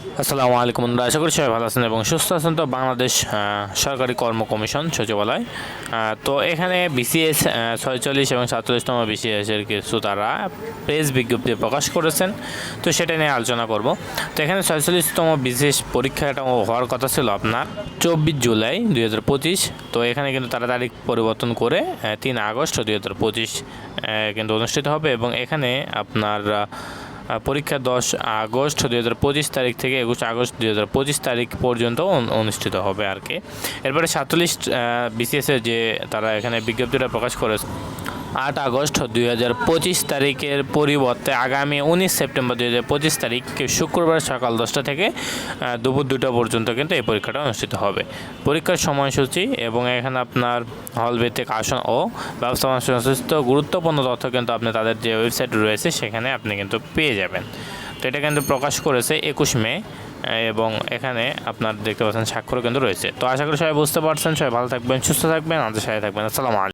আসসালামু আলাইকুম বন্ধুরা, আশা করি সবাই ভালো আছেন এবং সুস্থ আছেন। তো বাংলাদেশ সরকারি কর্ম কমিশন সচিবালয় তো এখানে বিসিএস ছয়চল্লিশ এবং সাতচল্লিশতম বিসিএস এর কিছু তারা প্রেস বিজ্ঞপ্তি প্রকাশ করেছেন, তো সেটা নিয়ে আলোচনা করব। তো এখানে ছয়চল্লিশতম বিশেষ পরীক্ষাটা হওয়ার কথা ছিল আপনার চব্বিশ জুলাই দুই হাজার পঁচিশ, তো এখানে কিন্তু তারা তারিখ পরিবর্তন করে তিন আগস্ট দুই হাজার পঁচিশ কিন্তু অনুষ্ঠিত হবে এবং এখানে আপনার পরীক্ষা দশ আগস্ট দু হাজার পঁচিশ তারিখ থেকে একুশ আগস্ট দু হাজার পঁচিশ তারিখ পর্যন্ত অনুষ্ঠিত হবে আর কি। এরপরে সাতচল্লিশ বিসিএসের যে তারা এখানে বিজ্ঞপ্তিটা প্রকাশ করেছে আট আগস্ট দুই হাজার পঁচিশ তারিখের পরিবর্তে আগামী উনিশ সেপ্টেম্বর দুই হাজার পঁচিশ তারিখ শুক্রবার সকাল দশটা থেকে দুপুর দুটো পর্যন্ত কিন্তু এই পরীক্ষাটা অনুষ্ঠিত হবে। পরীক্ষার সময়সূচি এবং এখানে আপনার হল ভিত্তিক আসন ও ব্যবস্থাপনা সংশ্লিষ্ট গুরুত্বপূর্ণ তথ্য কিন্তু আপনি তাদের যে ওয়েবসাইট রয়েছে সেখানে আপনি কিন্তু পেয়ে যাবেন। তো এটা কিন্তু প্রকাশ করেছে একুশ মে, এবং এখানে আপনার দেখতে পাচ্ছেন স্বাক্ষর কিন্তু রয়েছে। তো আশা করি সবাই বুঝতে পারছেন। সবাই ভালো থাকবেন, সুস্থ থাকবেন, আমাদের সাথে থাকবেন। আসসালামু আলাইকুম।